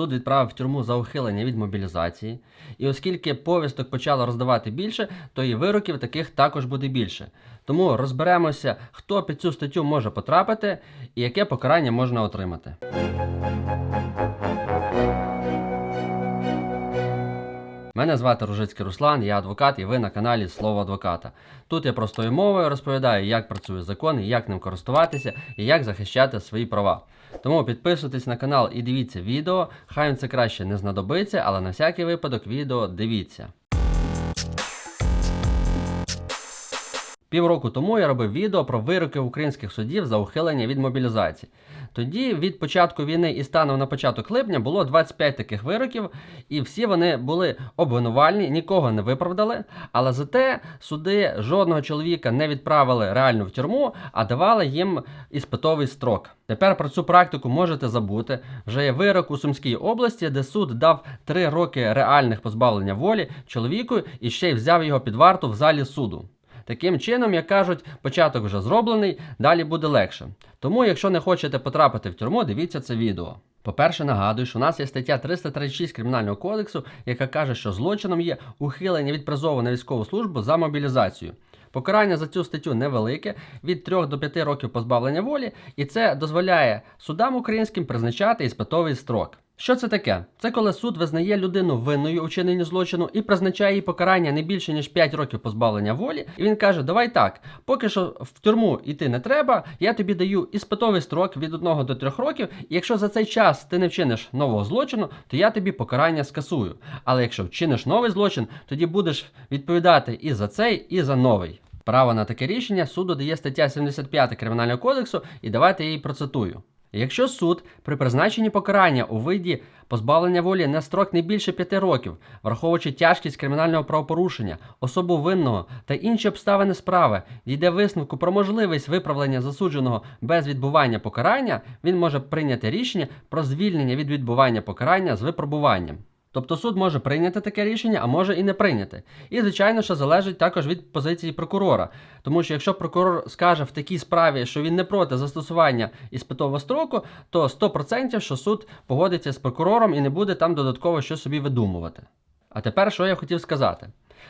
суд відправив в тюрму за ухилення від мобілізації. І оскільки повісток почало роздавати більше, то і вироків таких також буде більше. Тому розберемося, хто під цю статтю може потрапити і яке покарання можна отримати. Мене звати Ружицький Руслан, я адвокат, і ви на каналі Слово адвоката. Тут я простою мовою розповідаю, як працює закон, як ним користуватися і як захищати свої права. Тому підписуйтесь на канал і дивіться відео. Хай вам це краще не знадобиться, але на всякий випадок відео дивіться. Півроку тому я робив відео про вироки українських судів за ухилення від мобілізації. Тоді від початку війни і станом на початок липня було 25 таких вироків, і всі вони були обвинувальні, нікого не виправдали. Але зате суди жодного чоловіка не відправили реально в тюрму, а давали їм іспитовий строк. Тепер про цю практику можете забути. Вже є вирок у Сумській області, де суд дав 3 роки реальних позбавлення волі чоловіку і ще й взяв його під варту в залі суду. Таким чином, як кажуть, початок вже зроблений, далі буде легше. Тому, якщо не хочете потрапити в тюрму, дивіться це відео. По-перше, нагадую, що у нас є стаття 336 Кримінального кодексу, яка каже, що злочином є ухилення від призову на військову службу за мобілізацію. Покарання за цю статтю невелике від 3 до 5 років позбавлення волі, і це дозволяє судам українським призначати іспитовий строк. Що це таке? Це коли суд визнає людину винною у чиненні злочину і призначає їй покарання не більше ніж 5 років позбавлення волі. І він каже: Давай так, поки що в тюрму йти не треба, я тобі даю іспитовий строк від 1 до 3 років. І якщо за цей час ти не вчиниш нового злочину, то я тобі покарання скасую. Але якщо вчиниш новий злочин, тоді будеш відповідати і за цей, і за новий. Право на таке рішення суду дає стаття 75 Кримінального кодексу, і давайте я її процитую. Якщо суд при призначенні покарання у виді позбавлення волі на строк не більше 5 років, враховуючи тяжкість кримінального правопорушення, особу винного та інші обставини справи, дійде висновку про можливість виправлення засудженого без відбування покарання, він може прийняти рішення про звільнення від відбування покарання з випробуванням. Тобто суд може прийняти таке рішення, а може і не прийняти. І, звичайно, що залежить також від позиції прокурора. Тому що якщо прокурор скаже в такій справі, що він не проти застосування іспитового строку, то 100% що суд погодиться з прокурором і не буде там додатково що собі видумувати. А тепер що я хотів сказати.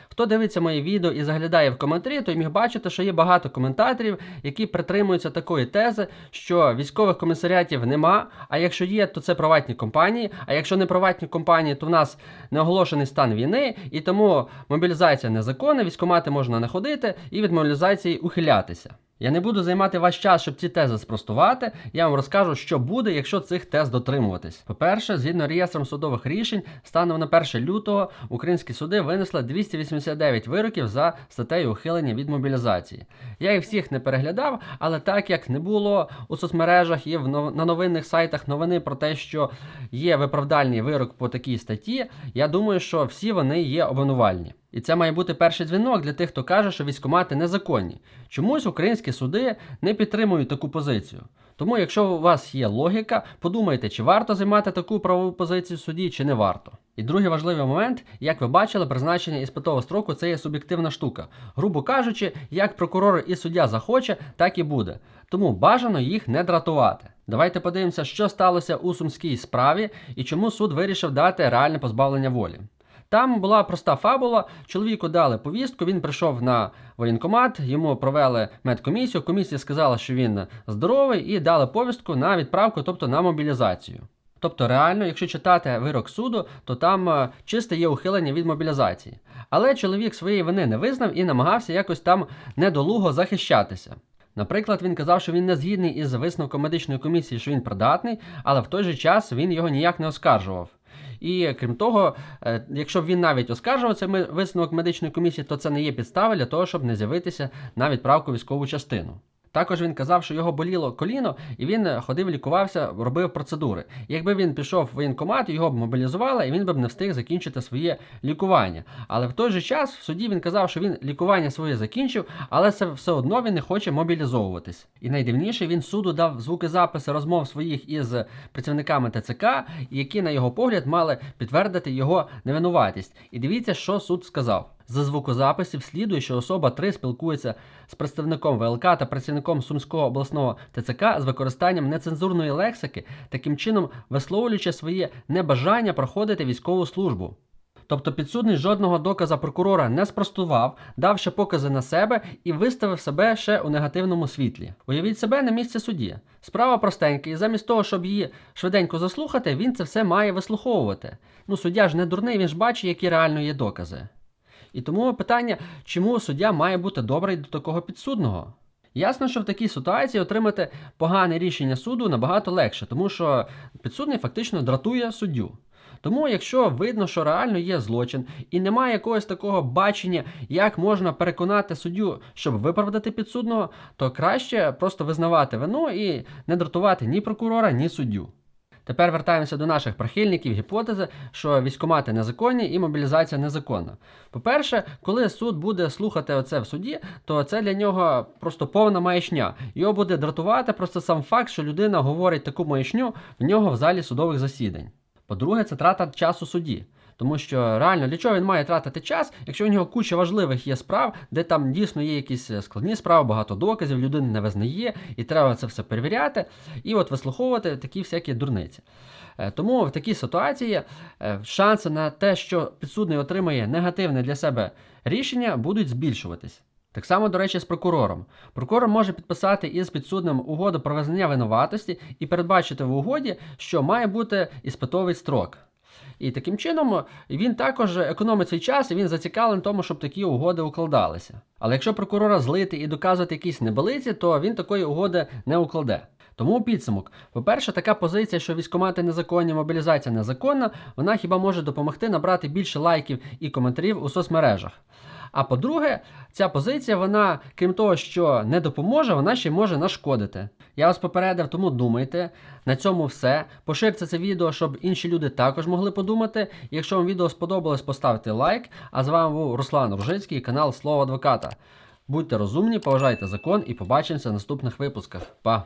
Хто дивиться мої відео і заглядає в коментарі, той міг бачити, що є багато коментаторів, які притримуються такої тези, що військових комісаріатів нема. А якщо є, то це приватні компанії. А якщо не приватні компанії, то в нас не оголошений стан війни, і тому мобілізація незаконна, військомати можна не ходити і від мобілізації ухилятися. Я не буду займати ваш час, щоб ці тези спростувати. Я вам розкажу, що буде, якщо цих тез дотримуватись. По-перше, згідно реєстром судових рішень, станом на 1 лютого українські суди винесли 289 вироків за статтею ухилення від мобілізації. Я їх всіх не переглядав, але так як не було у соцмережах і на новинних сайтах новини про те, що є виправдальний вирок по такій статті, я думаю, що всі вони є обвинувальні. І це має бути перший дзвінок для тих, хто каже, що військомати незаконні. Чомусь українські суди не підтримують таку позицію. Тому, якщо у вас є логіка, подумайте, чи варто займати таку правову позицію в суді, чи не варто. І другий важливий момент, як ви бачили, призначення іспитового строку це є суб'єктивна штука. Грубо кажучи, як прокурор і суддя захоче, так і буде. Тому бажано їх не дратувати. Давайте подивимося, що сталося у сумській справі і чому суд вирішив дати реальне позбавлення волі. Там була проста фабула. Чоловіку дали повістку. Він прийшов на воєнкомат, йому провели медкомісію. Комісія сказала, що він здоровий, і дали повістку на відправку, тобто на мобілізацію. Тобто, реально, якщо читати вирок суду, то там е, чисте є ухилення від мобілізації. Але чоловік своєї вини не визнав і намагався якось там недолуго захищатися. Наприклад, він казав, що він не згідний із висновком медичної комісії, що він придатний, але в той же час він його ніяк не оскаржував. І крім того, е, якщо він навіть оскаржував цей висновок медичної комісії, то це не є підстави для того, щоб не з'явитися на відправку військову частину. Також він казав, що його боліло коліно, і він е, ходив, лікувався, робив процедури. Якби він пішов в воєнкомат, його б мобілізували, і він би б не встиг закінчити своє лікування. Але в той же час в суді він казав, що він лікування своє закінчив, але це все одно він не хоче мобілізовуватись. І найдивніше він суду дав звукозаписи розмов своїх із працівниками ТЦК, які, на його погляд, мали підтвердити його невинуватість. І дивіться, що суд сказав. За звукозаписів слідує, що особа 3 спілкується з представником ВЛК та працівником Сумського обласного ТЦК з використанням нецензурної лексики, таким чином висловлюючи своє небажання проходити військову службу. Тобто підсудний жодного доказа прокурора не спростував, дав ще покази на себе і виставив себе ще у негативному світлі. Уявіть себе на місці судді. Справа простенька, і замість того, щоб її швиденько заслухати, він це все має вислуховувати. Ну, суддя ж не дурний, він ж бачить, які реально є докази. І тому питання, чому суддя має бути добрий до такого підсудного? Ясно, що в такій ситуації отримати погане рішення суду набагато легше, тому що підсудний фактично дратує суддю. Тому, якщо видно, що реально є злочин, і немає якогось такого бачення, як можна переконати суддю, щоб виправдати підсудного, то краще просто визнавати вину і не дратувати ні прокурора, ні суддю. Тепер вертаємося до наших прихильників гіпотези, що військомати незаконні і мобілізація незаконна. По-перше, коли суд буде слухати оце в суді, то це для нього просто повна маячня. Його буде дратувати просто сам факт, що людина говорить таку маячню в нього в залі судових засідань. По-друге, це трата часу судді. Тому що реально для чого він має тратити час, якщо у нього куча важливих є справ, де там дійсно є якісь складні справи, багато доказів, людина не визнає, і треба це все перевіряти, і от вислуховувати такі всякі дурниці. Е, Тому в такій ситуації е, шанси на те, що підсудний отримає негативне для себе рішення, будуть збільшуватись. Так само, до речі, з прокурором. Прокурор може підписати із підсудним угоду про визнання винуватості і передбачити в угоді, що має бути іспитовий строк. І таким чином він також економить свій час і він зацікавлений тому, щоб такі угоди укладалися. Але якщо прокурора злити і доказувати якісь небелиці, то він такої угоди не укладе. Тому підсумок, по-перше, така позиція, що військомати незаконні, мобілізація незаконна, вона хіба може допомогти набрати більше лайків і коментарів у соцмережах. А по-друге, ця позиція, вона, крім того, що не допоможе, вона ще може нашкодити. Я вас попередив, тому думайте. На цьому все. Поширте це відео, щоб інші люди також могли подумати. Якщо вам відео сподобалось, поставте лайк. А з вами був Руслан Ружицький, канал Слово Адвоката. Будьте розумні, поважайте закон і побачимося в наступних випусках. Па!